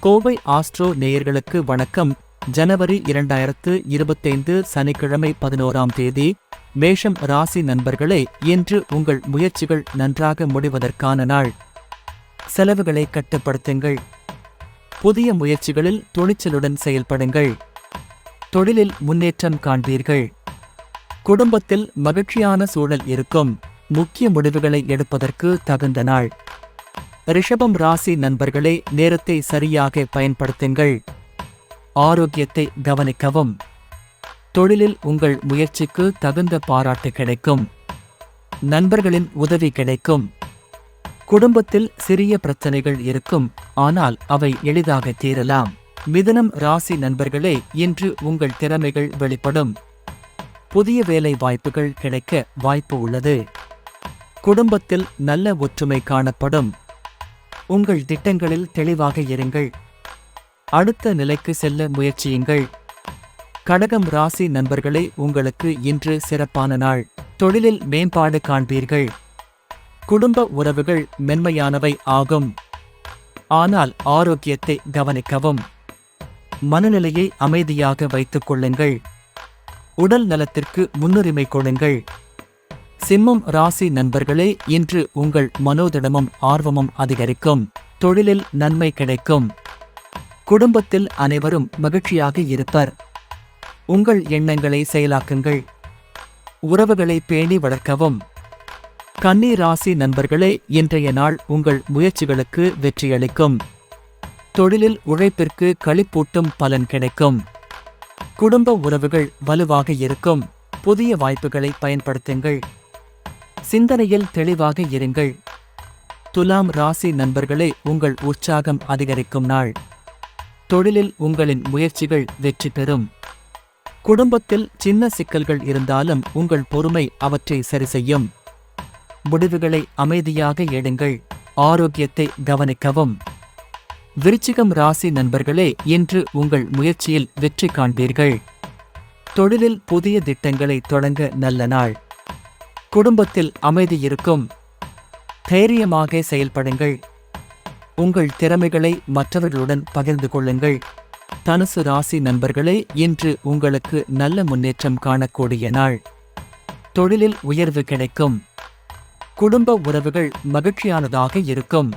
Kovai astro நேயர்களுக்கு வணக்கம். ஜனவரி இரண்டாயிரத்து இருபத்தைந்து சனிக்கிழமை பதினோராம் தேதி மேஷம் ராசி நண்பர்களே இன்று உங்கள் முயற்சிகள் நன்றாக முடிவதற்கான நாள். செலவுகளை கட்டுப்படுத்துங்கள். புதிய முயற்சிகளில் துணிச்சலுடன் செயல்படுங்கள். தொழிலில் முன்னேற்றம் காண்பீர்கள். குடும்பத்தில் மகிழ்ச்சியான சூழல் இருக்கும். முக்கிய முடிவுகளை எடுப்பதற்கு தகுந்த நாள். ரிஷபம் ராசி நண்பர்களே நேரத்தை சரியாக பயன்படுத்துங்கள். ஆரோக்கியத்தை கவனிக்கவும். தொழிலில் உங்கள் முயற்சிக்கு தகுந்த பாராட்டு கிடைக்கும். நண்பர்களின் உதவி கிடைக்கும். குடும்பத்தில் சிறிய பிரச்சனைகள் இருக்கும் ஆனால் அவை எளிதாக தீரலாம். மிதனம் ராசி நண்பர்களே இன்று உங்கள் திறமைகள் வெளிப்படும். புதிய வேலை வாய்ப்புகள் கிடைக்க வாய்ப்பு உள்ளது. குடும்பத்தில் நல்ல ஒற்றுமை காணப்படும். உங்கள் திட்டங்களில் தெளிவாக இருங்கள். அடுத்த நிலைக்கு செல்ல முயற்சியுங்கள். கடகம் ராசி நண்பர்களே உங்களுக்கு இன்று சிறப்பான நாள். தொழிலில் மேம்பாடு காண்பீர்கள். குடும்ப உறவுகள் மென்மையானவை ஆகும். ஆனால் ஆரோக்கியத்தை கவனிக்கவும். மனநிலையை அமைதியாக வைத்துக் கொள்ளுங்கள். உடல் நலத்திற்கு முன்னுரிமை கொடுங்கள். சிம்மம் ராசி நண்பர்களே இன்று உங்கள் மனோதிடமும் ஆர்வமும் அதிகரிக்கும். தொழிலில் நன்மை கிடைக்கும். குடும்பத்தில் அனைவரும் மகிழ்ச்சியாக இருப்பர். உங்கள் எண்ணங்களை செயலாக்குங்கள். உறவுகளை பேணி வளர்க்கவும். கன்னி ராசி நண்பர்களே இன்றைய நாள் உங்கள் முயற்சிகளுக்கு வெற்றியளிக்கும். தொழிலில் உழைப்பிற்கு களிப்பூட்டும் பலன் கிடைக்கும். குடும்ப உறவுகள் வலுவாக இருக்கும். புதிய வாய்ப்புகளை பயன்படுத்துங்கள். சிந்தனையில் தெளிவாக இருங்கள். துலாம் ராசி நண்பர்களே உங்கள் உற்சாகம் அதிகரிக்கும் நாள். தொழிலில் உங்களின் முயற்சிகள் வெற்றி பெறும். குடும்பத்தில் சின்ன சிக்கல்கள் இருந்தாலும் உங்கள் பொறுமை அவற்றை சரி செய்யும். முடிவுகளை அமைதியாக எடுங்கள். ஆரோக்கியத்தை கவனிக்கவும். விருச்சிகம் ராசி நண்பர்களே இன்று உங்கள் முயற்சியில் வெற்றி காண்பீர்கள். தொழிலில் புதிய திட்டங்களை தொடங்க நல்ல நாள். குடும்பத்தில் அமைதி இருக்கும். தைரியமாக செயல்படுங்கள். உங்கள் திறமைகளை மற்றவர்களுடன் பகிர்ந்து கொள்ளுங்கள். தனுசு ராசி நண்பர்களே இன்று உங்களுக்கு நல்ல முன்னேற்றம் காணக்கூடிய நாள். தொழிலில் உயர்வு கிடைக்கும். குடும்ப உறவுகள் மகிழ்ச்சியானதாக இருக்கும்.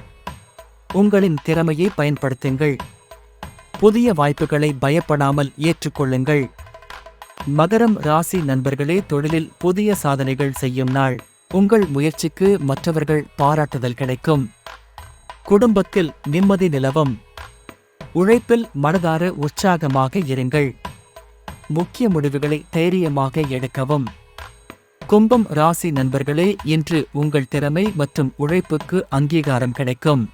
உங்களின் திறமையை பயன்படுத்துங்கள். புதிய வாய்ப்புகளை பயப்படாமல் ஏற்றுக்கொள்ளுங்கள். மகரம் ராசி நண்பர்களே தொழிலில் புதிய சாதனைகள் செய்யும் நாள். உங்கள் முயற்சிக்கு மற்றவர்கள் பாராட்டுதல் கிடைக்கும். குடும்பத்தில் நிம்மதி நிலவும். உழைப்பில் மனதார உற்சாகமாக இருங்கள். முக்கிய முடிவுகளை தைரியமாக எடுக்கவும். கும்பம் ராசி நண்பர்களே இன்று உங்கள் திறமை மற்றும் உழைப்புக்கு அங்கீகாரம் கிடைக்கும்.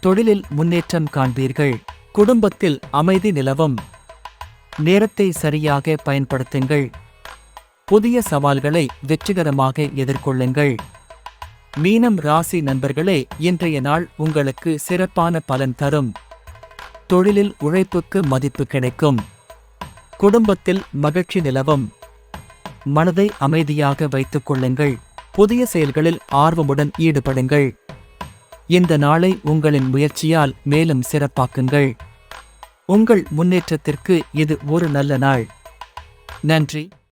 தொழிலில் முன்னேற்றம் காண்பீர்கள். குடும்பத்தில் அமைதி நிலவும். நேரத்தை சரியாக பயன்படுத்துங்கள். புதிய சவால்களை வெற்றிகரமாக எதிர்கொள்ளுங்கள். மீனம் ராசி நண்பர்களே இன்றைய நாள் உங்களுக்கு சிறப்பான பலன் தரும். தொழிலில் உழைப்புக்கு மதிப்பு கிடைக்கும். குடும்பத்தில் மகிழ்ச்சி நிலவும். மனதை அமைதியாக வைத்துக் கொள்ளுங்கள். புதிய செயல்களில் ஆர்வமுடன் ஈடுபடுங்கள். இந்த நாளை உங்களின் முயற்சியால் மேலும் சிறப்பாக்குங்கள். உங்கள் முன்னேற்றத்திற்கு இது ஒரு நல்ல நாள். நன்றி.